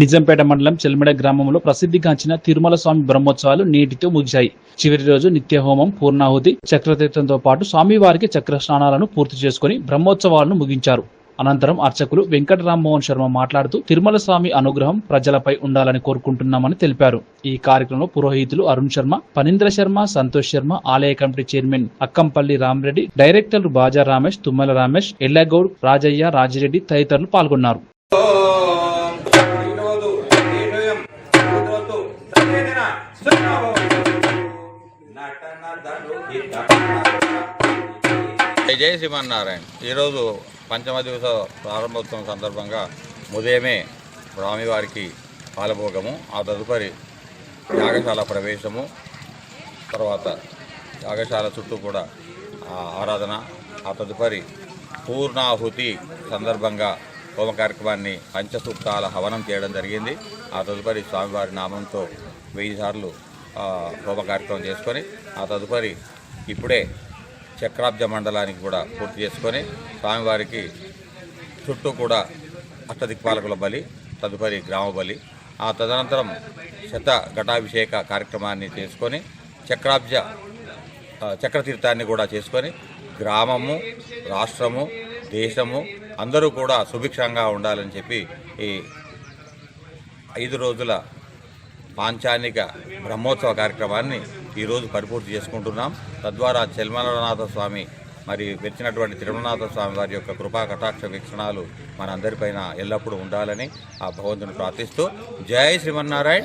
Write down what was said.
నిజంపేట మండలం చెల్మెడ గ్రామంలో ప్రసిద్ధిగాంచిన తిరుమల స్వామి బ్రహ్మోత్సవాలు నేటితో ముగిశాయి. చివరి రోజు నిత్య హోమం పూర్ణాహుతి చక్రతీర్థంతో పాటు స్వామివారికి చక్ర స్నానాలను పూర్తి చేసుకుని బ్రహ్మోత్సవాలను ముగించారు. అనంతరం అర్చకులు వెంకట రామ్మోహన్ శర్మ మాట్లాడుతూ తిరుమల స్వామి అనుగ్రహం ప్రజలపై ఉండాలని కోరుకుంటున్నామని తెలిపారు. ఈ కార్యక్రమంలో పురోహితులు అరుణ్ శర్మ పనీంద్ర శర్మ సంతోష్ శర్మ ఆలయ కమిటీ చైర్మన్ అక్కంపల్లి రామరెడ్డి డైరెక్టర్లు బాజా రమేష్ తుమ్మల రమేష్ ఎల్లగౌడ్ రాజయ్య రాజిరెడ్డి తదితరులు పాల్గొన్నారు. జయ జై శ్రీమన్నారాయణ. ఈరోజు పంచమ దివస ప్రారంభోత్సవం సందర్భంగా ఉదయమే స్వామివారికి పాలభోగము ఆ తదుపరి యాగశాల ప్రవేశము తర్వాత యాగశాల చుట్టూ కూడా ఆ ఆరాధన ఆ తదుపరి పూర్ణాహుతి సందర్భంగా హోమ కార్యక్రమాన్ని పంచసూక్తాల హవనం చేయడం జరిగింది. ఆ తదుపరి స్వామివారి నామంతో వెయ్యి సార్లు హోమ కార్యక్రమం చేసుకొని ఆ తదుపరి ఇప్పుడే చక్రాబ్జ మండలానికి కూడా పూర్తి చేసుకొని స్వామివారికి చుట్టూ కూడా అష్టదిక్పాలకుల బలి తదుపరి గ్రామ బలి ఆ తదనంతరం శత ఘటాభిషేక కార్యక్రమాన్ని చేసుకొని చక్రాబ్జ చక్రతీర్థాన్ని కూడా చేసుకొని గ్రామము రాష్ట్రము దేశము అందరూ కూడా సుభిక్షంగా ఉండాలని చెప్పి ఈ ఐదు రోజుల పాంచానిక బ్రహ్మోత్సవ కార్యక్రమాన్ని ఈరోజు పరిపూర్తి చేసుకుంటున్నాం. తద్వారా చెల్మలనాథ స్వామి మరి వచ్చినటువంటి తిరుమలనాథ స్వామి వారి యొక్క కృపా కటాక్ష వీక్షణాలు మనందరిపైన ఎల్లప్పుడూ ఉండాలని ఆ భగవంతుని ప్రార్థిస్తూ జై శ్రీమన్నారాయణ.